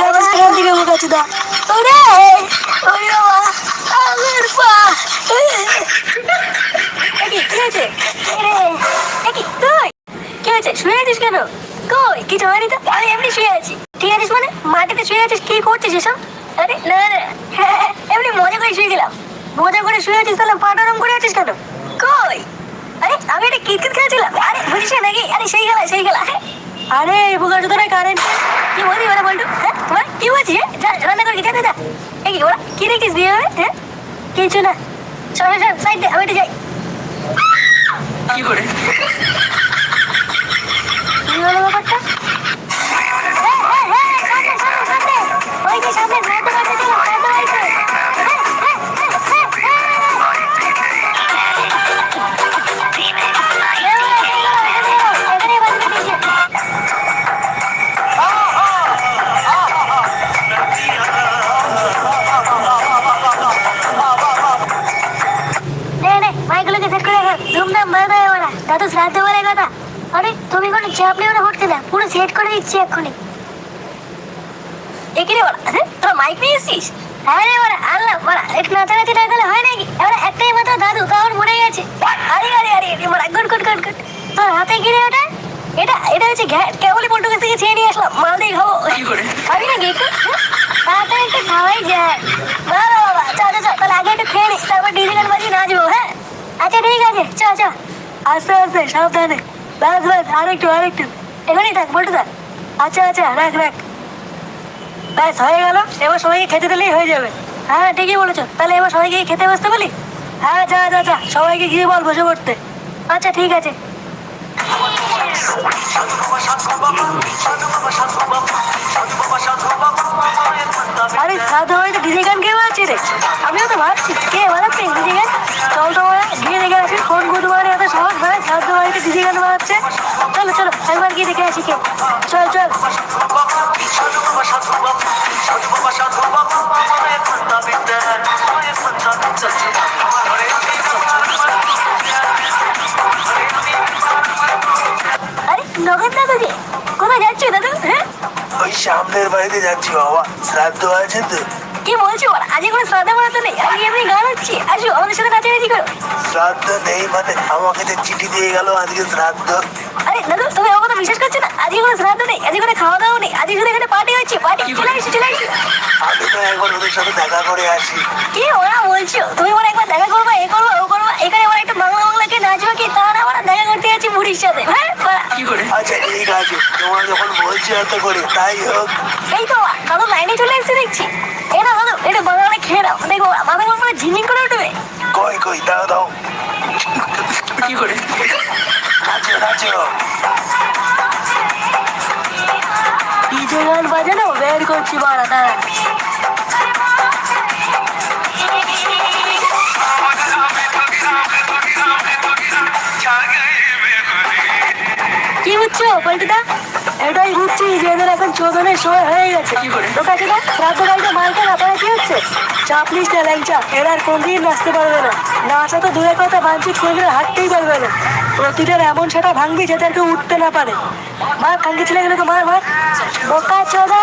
আছে সেখান থেকে বোকাচ্ছি দা ওরে ওরে বাবা আমার পা কি হয়েছে শুয়ে আছিস কেন কই কিছু হয়নি তো আমি এমনি শুয়ে আছি ঠিক আছিস মানে মাটিতে শুয়ে আছিস কি করছিস এসব আরে না না এমনি মজা করে শুয়ে গেলাম মজা করে শুয়ে আছিস তাহলে পা নরম করে আছিস কেন কই আরে আমি এটা কিতকিত খেলছিলাম আরে বুঝিস নাকি আরে সেই খেলা সেই খেলা। আরে বোকার জন্য কারেন্ট কি বলছি ওরা বলটু হ্যাঁ? কি বলছিস হ্যাঁ? যা, রান্না করে খেতে যা এই, ওরা কি রেখেছিস দিয়ে হ্যাঁ? কিছু না। চল চল সাইড দে আমি একটু যাই। কি করে? না। বলে কথা। আরে তুমি কোনো চাপ নিও না হচ্ছে না পুরো সেট করে দিচ্ছি এক্ষুনি। একে রে বলা? তোরা মাইক নিয়ে এসছিস? হ্যাঁ রে বলা আল্লাহ বলা একটু নাচানাচি না করলে হয় নাকি? এবার একটাই মাত্র দাদু তাও মরে গেছে। আরে আরে আরে আরে বলা গুড গুড গুড গুড। তোর হাতে কি রে ওটা? এটা এটা হচ্ছে ঘ্যাট কেবলই পল্টু কাছ থেকে ছেড়ে নিয়ে আসলাম। মাল দিয়ে খাব। কি করে? খাবি নাকি একটু হ্যাঁ? তাড়াতাড়ি একটু খাওয়াই যায়। বাবা বাবা চল চল তাহলে আগে একটু খেয়ে নিস তারপর ডিজে গান বাজিয়ে নাচবো হ্যাঁ? আচ্ছা ঠিক আছে চ চ। আস্তে আস্তে, সাবধানে। ব্যাস ব্যাস, আরেকটু আরেকটু। এখানেই থাক বলটু থাক আচ্ছা আচ্ছা রাখ রাখ। ব্যাস, হয়ে গেল। এবার সবাইকে খেতে দিলেই হয়ে যাবে। হ্যাঁ ঠিকই বলেছ। তাহলে এবার সবাইকে খেতে বসতে বলি? হ্যাঁ যা যা যা। সবাইকে গিয়ে বল বসে পড়তে। আচ্ছা ঠিক আছে। আরে, সাধু বাড়িতে ডিজে গান কে বাজছে রে। ডিজে গান বাজাচ্ছে চলো চলো, একবার গিয়ে দেখে আসি কে চল চল। আরে, নগেন দাদু কোথায় যাচ্ছ দাদু? হ্যাঁ? ওই সামনের বাড়িতে যাচ্ছি বাবা। শ্রাদ্ধ আছে তো। কি বলছো? বল আজকে কোনো শ্রদ্ধা বাড়াতে নেই। আজকে এমনি গান হচ্ছে আসো আমাদের সাথে নাচানাচি করো। শ্রাদ্ধ নেই মানে আমাকে যে চিঠি দিয়ে গেল আজকে শ্রাদ্ধ। আরে দাদু তুমি আমার কথা বিশ্বাস করছ না? আজকে কোনো শ্রাদ্ধ নেই আজকে কোনো খাওয়া দাওয়া নেই আজকে শুধু এখানে পার্টি হচ্ছে পার্টি চলে আসি চলে আসি। আমি তো একবার ওদের সাথে দেখা করে আসি। কি ওরা বলছো? তুমি বলে একবার দেখা করবা এ করবা ও করবা। এখানে ওরা একটু বাংলা বাংলাকে নাচবে কি? তা না ওরা দেখা করতে যাচ্ছি বুড়ির সাথে। হ্যাঁ করে? আচ্ছা ঠিক আছে। তোমরা যখন বলছো এত করে তাই হোক। এই তো দাদু লাইনে চলে এসেছে দেখছি। নাও দেখব করে ঝিমিং করে উঠবে। কই কই দাও দাও কি করে? নাচো নাচো ডিজে গান বাজানো বের করছি বাড়া দাঁড়া কি বুঝছ পল্টুদা? বুঝছি এখন চোদনের সময় হয়ে গেছে। কি করে? তো কাকিমা মালকে ব্যাপারে কি হচ্ছে? চাপ নিস না, ল্যাংচা। এরা আর কোনদিন নাচতে পারবে না। নাচা তো দূরের কথা বাঞ্ছিত করে হাঁটতেই পারবে না। প্রতিটার এমন সেটা ভাঙবি যাতে আর কেউ উঠতে না পারে। মার ভাঙ্গি ছিল গেলে তো মার মার। বোকা চোদা